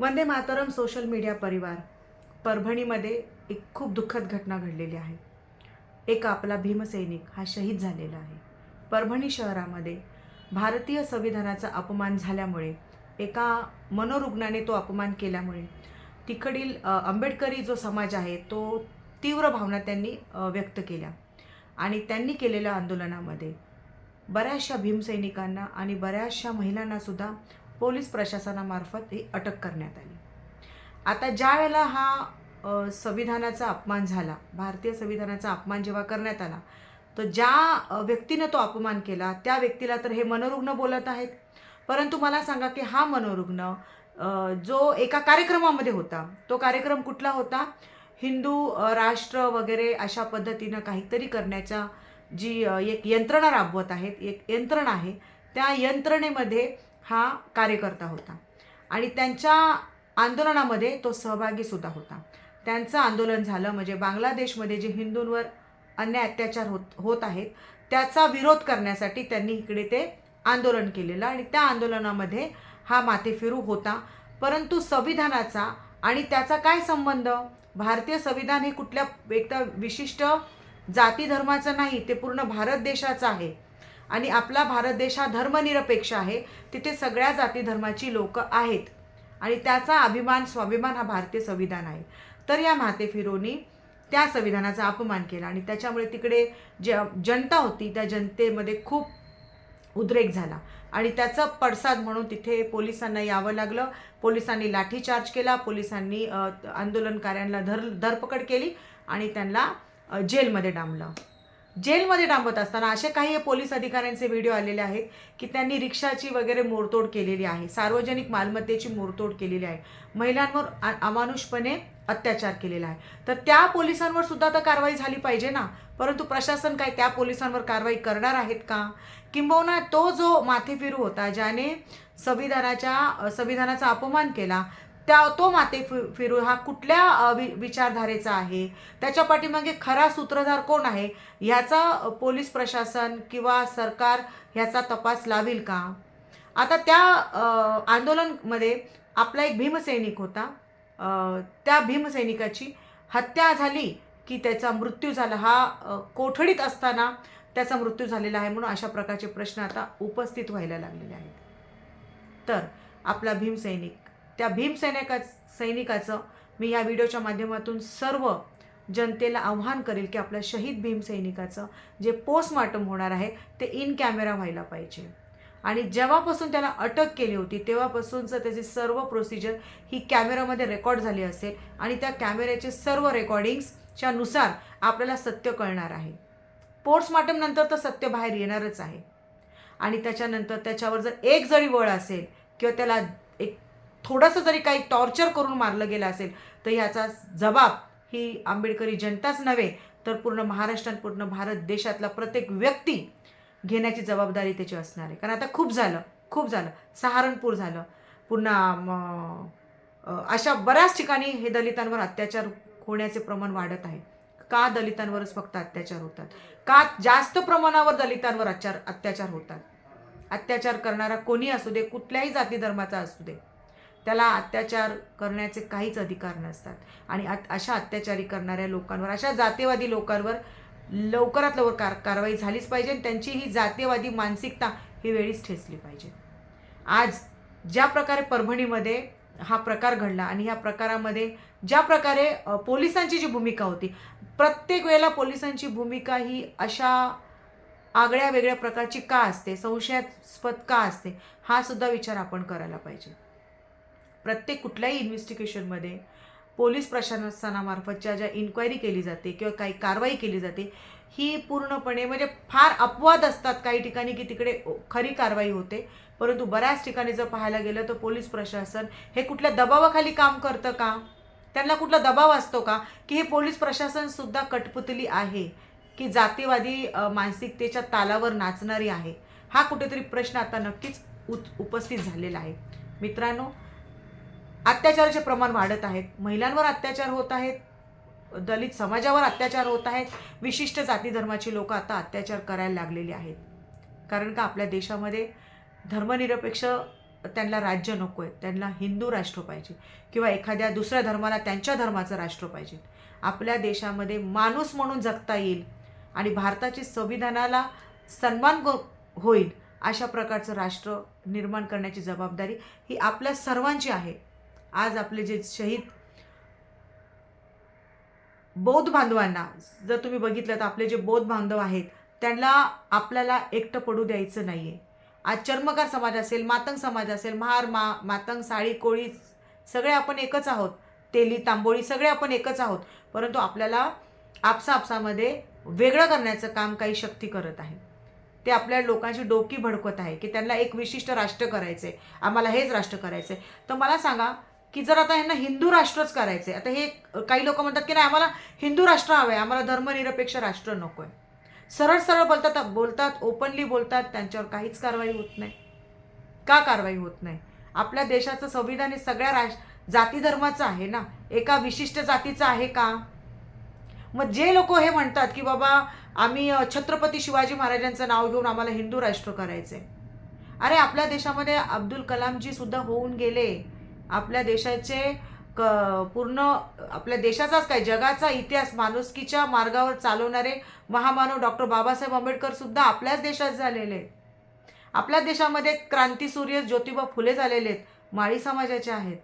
Vande Mataram social media परिवार परभणीमध्ये एक खूप दुःखद घटना घडलेली आहे. एक आपला भीमसैनिक हा शहीद झालेला आहे. परभणी शहरामध्ये भारतीय संविधानाचा अपमान झाल्यामुळे एका मनोरुग्णाने तो अपमान केल्यामुळे तिकडील आंबेडकरी जो समाज आहे तो तीव्र भावना त्यांनी व्यक्त केल्या. आणि त्यांनी केलेल्या आंदोलनामध्ये बऱ्याचशा भीमसैनिकांना आणि बऱ्याचशा महिलांनासुद्धा पोलीस प्रशासनामार्फत ही अटक करण्यात आली. आता ज्या वेळेला हा संविधानाचा अपमान झाला भारतीय संविधानाचा अपमान जेव्हा करण्यात आला तर ज्या व्यक्तीनं तो अपमान केला त्या व्यक्तीला तर हे मनोरुग्ण बोलत आहेत. परंतु मला सांगा की हा मनोरुग्ण जो एका कार्यक्रमामध्ये होता तो कार्यक्रम कुठला होता? हिंदू राष्ट्र वगैरे अशा पद्धतीनं काहीतरी करण्याच्या जी एक यंत्रणा राबवत आहेत एक यंत्रणा आहे त्या यंत्रणेमध्ये हा कार्यकर्ता होता. आणि त्यांच्या आंदोलनामध्ये तो सहभागीसुद्धा होता. त्यांचं आंदोलन झालं म्हणजे बांगलादेशमध्ये जे हिंदूंवर अन्याय अत्याचार होत होत आहेत त्याचा विरोध करण्यासाठी त्यांनी इकडे ते आंदोलन केलेलं आणि त्या आंदोलनामध्ये हा माथेफिरू होता. परंतु संविधानाचा आणि त्याचा काय संबंध? भारतीय संविधान हे कुठल्या एकदा विशिष्ट जाती धर्माचं नाही ते पूर्ण भारत देशाचं आहे. आणि आपला भारत देश हा धर्मनिरपेक्ष आहे. तिथे सगळ्या जाती धर्माची लोक आहेत. आणि त्याचा अभिमान स्वाभिमान हा भारतीय संविधान आहे. तर या माथेफिरोनी त्या संविधानाचा अपमान केला आणि त्याच्यामुळे तिकडे ज जनता होती त्या जनतेमध्ये खूप उद्रेक झाला. आणि त्याचा पडसाद म्हणून तिथे पोलिसांना यावं लागलं. पोलिसांनी लाठीचार्ज केला. पोलिसांनी आंदोलनकार्यांना आंदोलनकाऱ्यांना धर धरपकड केली आणि त्यांना जेलमध्ये डांबलं. जेलमध्ये डांबत असताना असे काही पोलीस अधिकाऱ्यांचे व्हिडिओ आलेले आहेत की त्यांनी रिक्षाची वगैरे मोडतोड केलेली आहे सार्वजनिक मालमत्तेची मोडतोड केलेली आहे. महिलांवर अमानुषपणे अत्याचार केलेला आहे. तर त्या पोलिसांवर सुद्धा तर कारवाई झाली पाहिजे ना? परंतु प्रशासन काय त्या पोलिसांवर कारवाई करणार आहेत का? किंबहुना तो जो माथेफिरू होता ज्याने संविधानाच्या संविधानाचा अपमान केला त्या तो माते फि फिरू हा कुठल्या वि विचारधारेचा आहे? त्याच्या पाठीमागे खरा सूत्रधार कोण आहे? ह्याचा पोलीस प्रशासन किंवा सरकार ह्याचा तपास लावेल का? आता त्या आंदोलनमध्ये आपला एक भीमसैनिक होता. त्या भीमसैनिकाची हत्या झाली की त्याचा मृत्यू झाला. हा कोठडीत असताना त्याचा मृत्यू झालेला आहे म्हणून अशा प्रकारचे प्रश्न आता उपस्थित व्हायला लागलेले आहेत. तर आपला भीमसैनिक त्या भीमसैनिका सैनिकाचं मी या व्हिडिओच्या माध्यमातून सर्व जनतेला आव्हान करेल की आपल्या शहीद भीमसैनिकाचं जे पोस्टमार्टम होणार आहे ते इन कॅमेरा व्हायला पाहिजे. आणि जेव्हापासून त्याला अटक केली होती तेव्हापासूनचं त्याची सर्व प्रोसिजर ही कॅमेरामध्ये रेकॉर्ड झाली असेल आणि त्या कॅमेऱ्याचे सर्व रेकॉर्डिंग्सच्या नुसार आपल्याला सत्य कळणार आहे. पोस्टमार्टम नंतर तर सत्य बाहेर येणारच आहे. आणि त्याच्यानंतर त्याच्यावर जर एक जरी वळ असेल किंवा त्याला एक थोडंसं जरी काही टॉर्चर करून मारलं गेलं असेल तर ह्याचा जबाब ही आंबेडकरी जनताच नव्हे तर पूर्ण महाराष्ट्र आणि पूर्ण भारत देशातला प्रत्येक व्यक्ती घेण्याची जबाबदारी त्याची असणार आहे. कारण आता खूप झालं खूप झालं. सहारनपूर झालं. पुन्हा अशा बऱ्याच ठिकाणी हे दलितांवर अत्याचार होण्याचे प्रमाण वाढत आहे. का दलितांवरच फक्त अत्याचार होतात? का जास्त प्रमाणावर दलितांवर अत्याचार अत्याचार होतात? अत्याचार करणारा कोणी असू दे कुठल्याही जाती धर्माचा असू दे त्याला अत्याचार करण्याचे काहीच अधिकार नसतात. आणि अशा अत्याचारी करणाऱ्या लोकांवर अशा जातीवादी लोकांवर लवकरात लवकर कार कारवाई झालीच पाहिजे आणि त्यांची ही जातीयवादी मानसिकता ही वेळीच ठेचली पाहिजे. आज ज्या प्रकारे परभणीमध्ये हा प्रकार घडला आणि ह्या प्रकारामध्ये ज्या प्रकारे पोलिसांची जी भूमिका होती प्रत्येक वेळेला पोलिसांची भूमिका ही अशा आगळ्या वेगळ्या प्रकारची का असते संशयास्पद का असते हा सुद्धा विचार आपण करायला पाहिजे. प्रत्येक कुठल्याही इन्व्हेस्टिगेशनमध्ये पोलीस प्रशासनामार्फतच्या ज्या इन्क्वायरी केली जाते किंवा काही कारवाई केली जाते ही पूर्णपणे म्हणजे फार अपवाद असतात काही ठिकाणी की तिकडे खरी कारवाई होते. परंतु बऱ्याच ठिकाणी जर पाहायला गेलं तर पोलीस प्रशासन हे कुठल्या दबावाखाली काम करतं का? त्यांना कुठला दबाव असतो का? की हे पोलीस प्रशासनसुद्धा कठपुतली आहे की जातीवादी मानसिकतेच्या तालावर नाचणारी आहे? हा कुठेतरी प्रश्न आता नक्कीच उत उपस्थित झालेला आहे. मित्रांनो अत्याचाराचे प्रमाण वाढत आहेत. महिलांवर अत्याचार होत आहेत. दलित समाजावर अत्याचार होत आहेत. विशिष्ट जाती धर्माची लोक आता अत्याचार करायला लागलेली आहेत. कारण का? आपल्या देशामध्ये धर्मनिरपेक्ष त्यांना राज्य नको आहे. त्यांना हिंदू राष्ट्र पाहिजे. किंवा एखाद्या दुसऱ्या धर्माला त्यांच्या धर्माचं राष्ट्र पाहिजे. आपल्या देशामध्ये माणूस म्हणून जगता येईल आणि भारताची संविधानाला सन्मान होईल अशा प्रकारचं राष्ट्र निर्माण करण्याची जबाबदारी ही आपल्या सर्वांची आहे. आज आपले जे शहीद बौद्ध बांधवांना जर तुम्ही बघितलं तर आपले जे बौद्ध बांधव आहेत त्यांना आपल्याला एकटं पडू द्यायचं नाही आहे आज चर्मकार समाज असेल मातंग समाज असेल महार मा मातंग साळी कोळी सगळे आपण एकच आहोत. तेली तांबोळी सगळे आपण एकच आहोत. परंतु आपल्याला आपसा आपसामध्ये वेगळं करण्याचं काम काही शक्ती करत आहे. ते आपल्या लोकांची डोकी भडकवत आहे की त्यांना एक विशिष्ट राष्ट्र करायचं आहे आम्हाला हेच राष्ट्र करायचं आहे तर मला सांगा की जर आता ह्यांना हिंदू राष्ट्रच करायचं आहे आता हे काही लोक म्हणतात की नाही आम्हाला हिंदू राष्ट्र हवं आहे आम्हाला धर्मनिरपेक्ष राष्ट्र नको आहे सरळ सरळ बोलतात बोलतात ओपनली बोलतात त्यांच्यावर काहीच कारवाई होत नाही. का कारवाई होत नाही? आपल्या देशाचं संविधान हे सगळ्या राष्ट्र जाती धर्माचं आहे ना? एका विशिष्ट जातीचं आहे का? मग जे लोक हे म्हणतात की बाबा आम्ही छत्रपती शिवाजी महाराजांचं नाव घेऊन आम्हाला हिंदू राष्ट्र करायचंय. अरे आपल्या देशामध्ये अब्दुल कलामजी सुद्धा होऊन गेले. आपल्या देशाचे क पूर्ण आपल्या देशाचाच काय जगाचा इतिहास माणुसकीच्या मार्गावर चालवणारे महामानव डॉक्टर बाबासाहेब आंबेडकर सुद्धा आपल्याच देशात झालेले आहेत. आपल्या देशामध्ये क्रांतीसूर्य ज्योतिबा फुले झालेले आहेत माळी समाजाचे आहेत.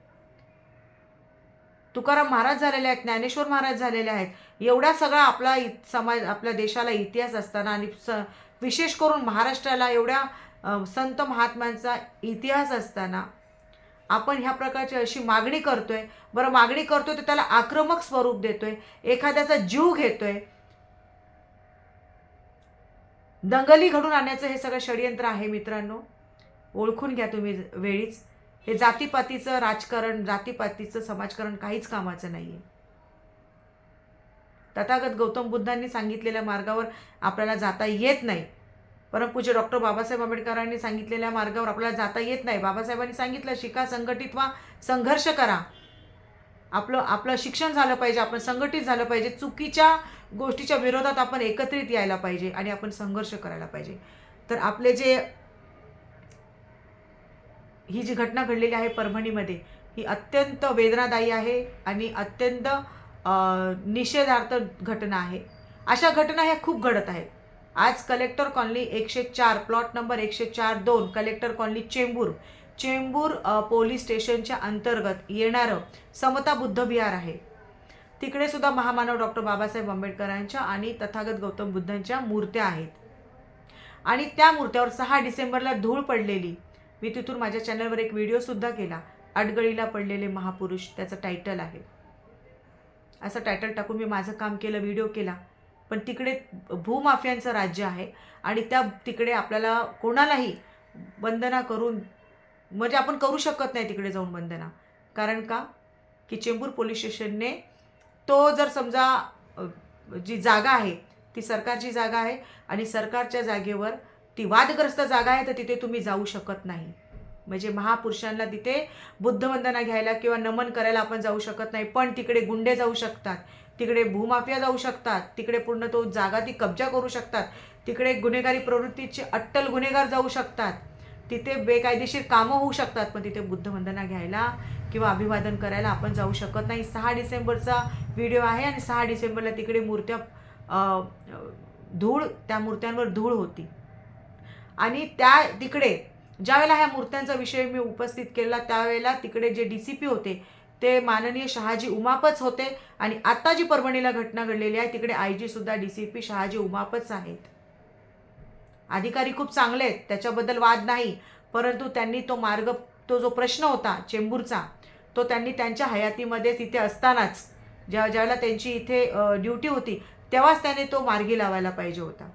तुकाराम महाराज झालेले आहेत ज्ञानेश्वर महाराज झालेले आहेत. एवढा सगळा आपला इत समाज आपल्या देशाला इतिहास असताना आणि स विशेष करून महाराष्ट्राला एवढ्या संत महात्म्यांचा इतिहास असताना आपण ह्या प्रकारची अशी मागणी करतोय बरं मागणी करतोय तर त्याला आक्रमक स्वरूप देतोय एखाद्याचा जीव घेतोय. दंगली घडून आणण्याचं हे सगळं षडयंत्र आहे मित्रांनो. ओळखून घ्या तुम्ही वेळीच. हे जातीपातीचं राजकारण जातीपातीचं समाजकारण काहीच कामाचं नाही आहे तथागत गौतम बुद्धांनी सांगितलेल्या मार्गावर आपल्याला जाता येत नाही. परमपूज्य डॉक्टर बाबासाहेब आंबेडकरांनी सांगितलेल्या मार्गावर आपल्याला जाता येत नाही. बाबासाहेबांनी सांगितलं शिका संघटित व्हा संघर्ष करा. आपलं आपलं शिक्षण झालं पाहिजे आपण संघटित झालं पाहिजे. चुकीच्या गोष्टीच्या विरोधात आपण एकत्रित यायला पाहिजे आणि आपण संघर्ष करायला पाहिजे. तर आपले जे ही जी घटना घडलेली आहे परभणीमध्ये ही अत्यंत वेदनादायी आहे आणि अत्यंत निषेधार्थ घटना आहे. अशा घटना ह्या खूप घडत आहेत. आज कलेक्टर कॉलनी एकशे चार प्लॉट नंबर एकशे चार दोन collector colony Chembur. Chembur police स्टेशनच्या अंतर्गत येणारं समता बुद्ध विहार आहे. तिकडे सुद्धा महामानव डॉक्टर बाबासाहेब आंबेडकरांच्या आणि तथागत गौतम बुद्धांच्या मूर्त्या आहेत. आणि त्या मूर्त्यावर सहा डिसेंबरला धूळ पडलेली. मी तिथून माझ्या चॅनलवर एक व्हिडिओसुद्धा केला. अडगळीला पडलेले महापुरुष त्याचं टायटल आहे. असं टायटल टाकून मी माझं काम केलं व्हिडिओ केला. पण तिकडे भूमाफियांचं राज्य आहे आणि त्या तिकडे आपल्याला कोणालाही वंदना करून म्हणजे आपण करू शकत नाही तिकडे जाऊन वंदना. कारण का? की चेंबूर पोलीस स्टेशनने तो जर समजा जी जागा आहे ती सरकारची जागा आहे आणि सरकारच्या जागेवर ती वादग्रस्त जागा आहे तर तिथे तुम्ही जाऊ शकत नाही. म्हणजे महापुरुषांना तिथे बुद्धवंदना घ्यायला किंवा नमन करायला आपण जाऊ शकत नाही पण तिकडे गुंडे जाऊ शकतात. तिकडे भूमाफिया जाऊ शकतात तिकडे पूर्ण तो जागा ती कब्जा करू शकतात तिकडे गुन्हेगारी प्रवृत्तीचे अट्टल गुन्हेगार जाऊ शकतात. तिथे बेकायदेशीर कामं होऊ शकतात पण तिथे बुद्धवंदना घ्यायला किंवा अभिवादन करायला आपण जाऊ शकत नाही. सहा डिसेंबरचा व्हिडिओ आहे आणि सहा डिसेंबरला तिकडे मूर्त्या धूळ त्या मूर्त्यांवर धूळ होती. आणि त्या तिकडे ज्यावेळेला ह्या मूर्त्यांचा विषय मी उपस्थित केला त्यावेळेला तिकडे जे डी सी पी होते ते माननीय शहाजी उमापच होते. आणि आता जी परभणीला घटना घडलेली आहे तिकडे आय जी सुद्धा डी सी पी शहाजी उमापच आहेत. अधिकारी खूप चांगले आहेत त्याच्याबद्दल वाद नाही. परंतु त्यांनी तो मार्ग तो जो प्रश्न होता चेंबूरचा तो त्यांनी त्यांच्या हयातीमध्ये तिथे असतानाच ज्या ज्यावेळेला त्यांची इथे ड्युटी होती तेव्हाच त्याने तो मार्गी लावायला पाहिजे होता.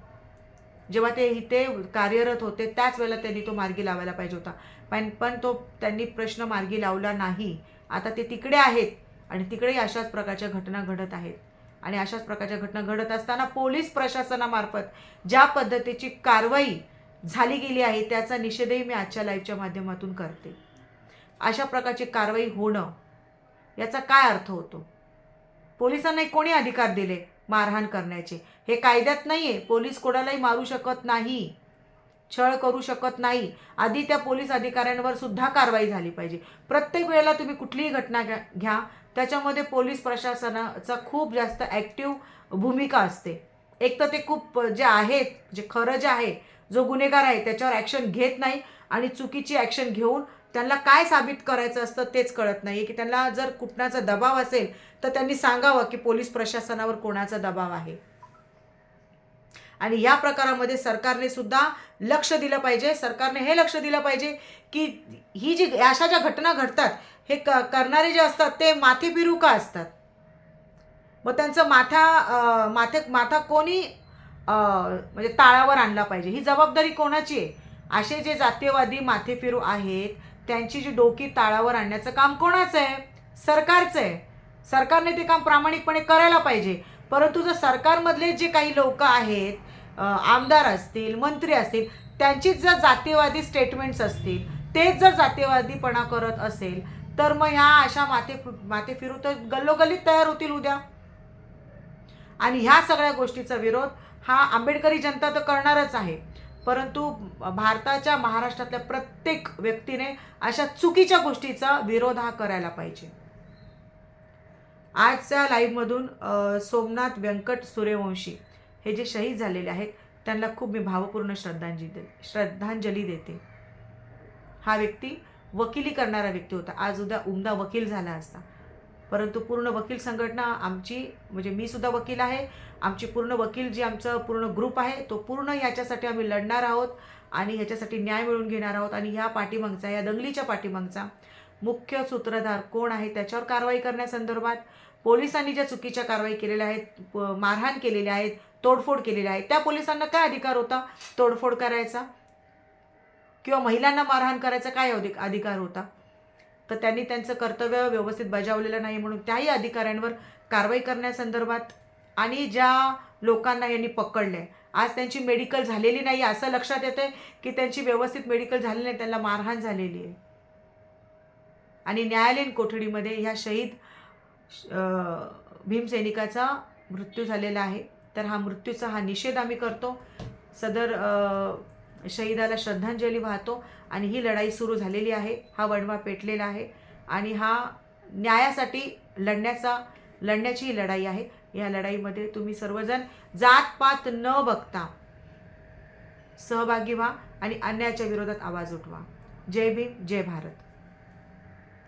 जेव्हा ते इथे कार्यरत होते त्याच वेळेला त्यांनी तो मार्गी लावायला पाहिजे होता. पण पण तो त्यांनी प्रश्न मार्गी लावला नाही. आता ते तिकडे आहेत आणि तिकडेही अशाच प्रकारच्या घटना घडत आहेत. आणि अशाच प्रकारच्या घटना घडत असताना पोलीस प्रशासनामार्फत ज्या पद्धतीची कारवाई झाली गेली आहे त्याचा निषेधही मी आजच्या लाईव्हच्या माध्यमातून करते. अशा प्रकारची कारवाई होणं याचा काय अर्थ होतो? पोलिसांना कोणी अधिकार दिले मारहाण करण्याचे? हे कायद्यात नाही आहे पोलीस कोणालाही मारू शकत नाही. छळ करू शकत नाही. आधी त्या पोलीस अधिकाऱ्यांवर सुद्धा कारवाई झाली पाहिजे. प्रत्येक वेळेला तुम्ही कुठलीही घटना घ्या घ्या. त्याच्यामध्ये पोलीस प्रशासनाचा खूप जास्त ॲक्टिव्ह भूमिका असते. एक तर ते खूप जे आहेत जे खरं जे आहे जो गुन्हेगार आहे त्याच्यावर ॲक्शन घेत नाही आणि चुकीची ॲक्शन घेऊन त्यांना काय साबित करायचं असतं तेच कळत नाही की त्यांना जर कुठण्याचा दबाव असेल तर त्यांनी सांगावं की पोलीस प्रशासनावर कोणाचा दबाव आहे. आणि या प्रकारामध्ये सरकारने सुद्धा लक्ष दिलं पाहिजे. सरकारने हे लक्ष दिलं पाहिजे की ही जी अशा ज्या घटना घडतात हे क करणारे जे असतात ते माथेपिरू का असतात? मग त्यांचं माथा माथे माथा कोणी म्हणजे ताळावर आणला पाहिजे? ही जबाबदारी कोणाची आहे? असे जे जातीयवादी माथेफिरू आहेत त्यांची जी डोकी ताळावर आणण्याचं काम कोणाचं आहे? सरकारचं आहे. सरकारने ते काम प्रामाणिकपणे करायला पाहिजे. परंतु जर सरकारमधले जे काही लोक आहेत आमदार असतील मंत्री असतील त्यांचीच जर जातीवादी स्टेटमेंट्स असतील तेच जर जातीयवादीपणा करत असेल तर मग ह्या अशा माते माते फिरू तर गल्लोगल्लीत तयार होतील उद्या. आणि ह्या सगळ्या गोष्टीचा विरोध हा आंबेडकरी जनता तर करणारच आहे. परंतु भारताच्या महाराष्ट्रातल्या प्रत्येक व्यक्तीने अशा चुकीच्या गोष्टीचा विरोध हा करायला पाहिजे. आजच्या लाईव्हमधून सोमनाथ व्यंकट सूर्यवंशी. हे जे शहीद झालेले आहेत त्यांना खूप मी भावपूर्ण श्रद्धांजली दे श्रद्धांजली देते. हा व्यक्ती वकिली करणारा व्यक्ती होता. आज उद्या उमदा वकील झाला असता. परंतु पूर्ण वकील संघटना आमची म्हणजे मी सुद्धा वकील आहे. आमची पूर्ण वकील जी आमचं पूर्ण ग्रुप आहे तो पूर्ण याच्यासाठी आम्ही लढणार आहोत आणि ह्याच्यासाठी न्याय मिळवून घेणार आहोत आणि ह्या पाठीमागचा या दंगलीच्या पाठीमागचा मुख्य सूत्रधार कोण आहे त्याच्यावर कारवाई करण्यासंदर्भात पोलिसांनी ज्या चुकीच्या कारवाई केलेल्या आहेत प- मारहाण केलेल्या आहेत तोडफोड केलेली आहे. त्या पोलिसांना काय अधिकार होता? तोडफोड करायचा? किंवा महिलांना मारहाण करायचा काय अधिक अधिकार होता? तर त्यांनी त्यांचं कर्तव्य व्यवस्थित बजावलेलं नाही म्हणून त्याही अधिकाऱ्यांवर कारवाई करण्यासंदर्भात आणि ज्या लोकांना यांनी पकडले आज त्यांची मेडिकल झालेली नाही असं लक्षात येते की त्यांची व्यवस्थित मेडिकल झालेली नाही त्यांना मारहाण झालेली आहे. आणि न्यायालयीन कोठडीमध्ये ह्या शहीद भीमसैनिकाचा मृत्यू झालेला आहे. तर हा मृत्यूचा हा निषेध आम्ही करतो. सदर शहीदाला श्रद्धांजली वाहतो आणि ही लढाई सुरू झालेली आहे. हा वणवा पेटलेला आहे आणि हा न्यायासाठी लढण्याचा लढण्याची ही लढाई आहे. या लढाईमध्ये तुम्ही सर्वजण जातपात न बघता सहभागी व्हा आणि अन्यायाच्या विरोधात आवाज उठवा. जय भीम जय भारत.